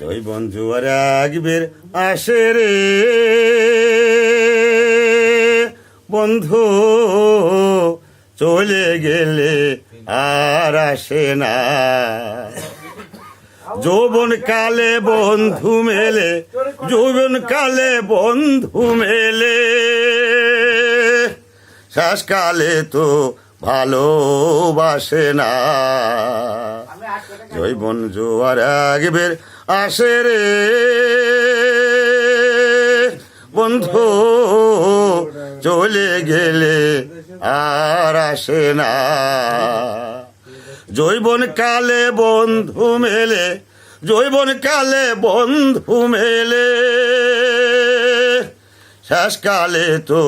জয় বন্ধু আর একবের আসে রে। বন্ধু, চলে গেলে আর আসে না। যৌবন কালে বন্ধু মেলে যৌবন কালে বন্ধু মেলে। শেষকালে তো ভালোবাসে না। জৈবন জোয়ার একবের আসে রে। বন্ধু চলে গেলে আর আসে না। জৈবন কালে বন্ধু মেলে জৈবন কালে বন্ধু মেলে। শেষকালে তো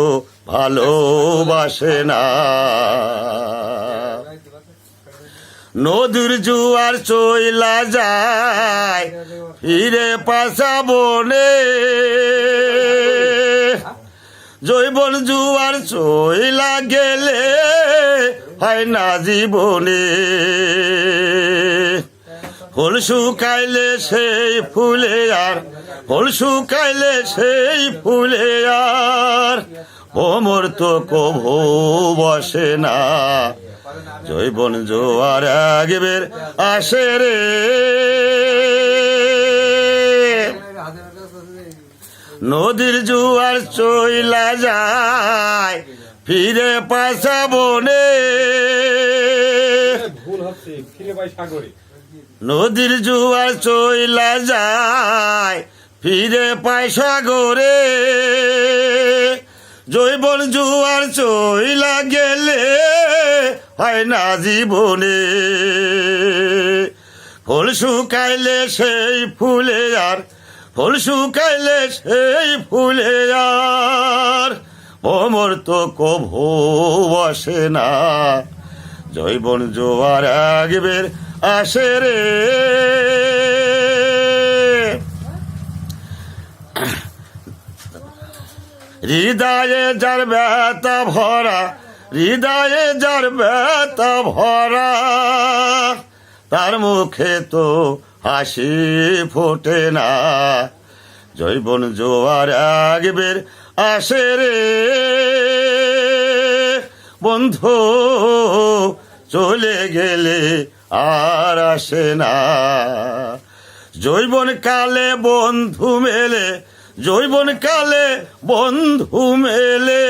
ভালোবাসে না। নদীর জুয়ার চইলা যায়, ফিরে পাশা বনে। জৈবন জুয়ার চইলা গেলে হয় না জীবনে। ফুল শুকাইলে সেই ফুলে আর, ফুল শুকাইলে সেই ফুলে আর ওমর তো কভু বসে না। জৈবন জোয়ার একবের আসে রে। নদীর জুয়ার চইলা যায় ফিরে পাশা বনে। নদীর জুয়ার চইলা যায় ফিরে পায় সাগরে। জৈবন জুয়ার চইলা গেলে হয় না জীবনে। ফুল শুকাইলে সেই ফুলে আর, ফুল শুকাইলে সেই ফুলে আর ওমর তো কভু বসে না। জৈবন জোয়ার একবের আসে রে। হৃদয়ে যার ব্যথা ভরা, হৃদয়ে যার ব্যথা ভরা, তার মুখে তো হাসি ফোটে না। জৈবন জোয়ার একবের আসে রে। বন্ধু, চলে গেলে আর আসে না। জৈবন কালে বন্ধু মেলে জৈবন কালে বন্ধু মেলে।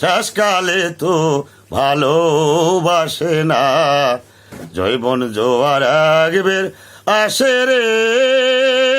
শেষকালে তো ভালোবাসে না। জৈবন জোয়ার আগবের আসে রে।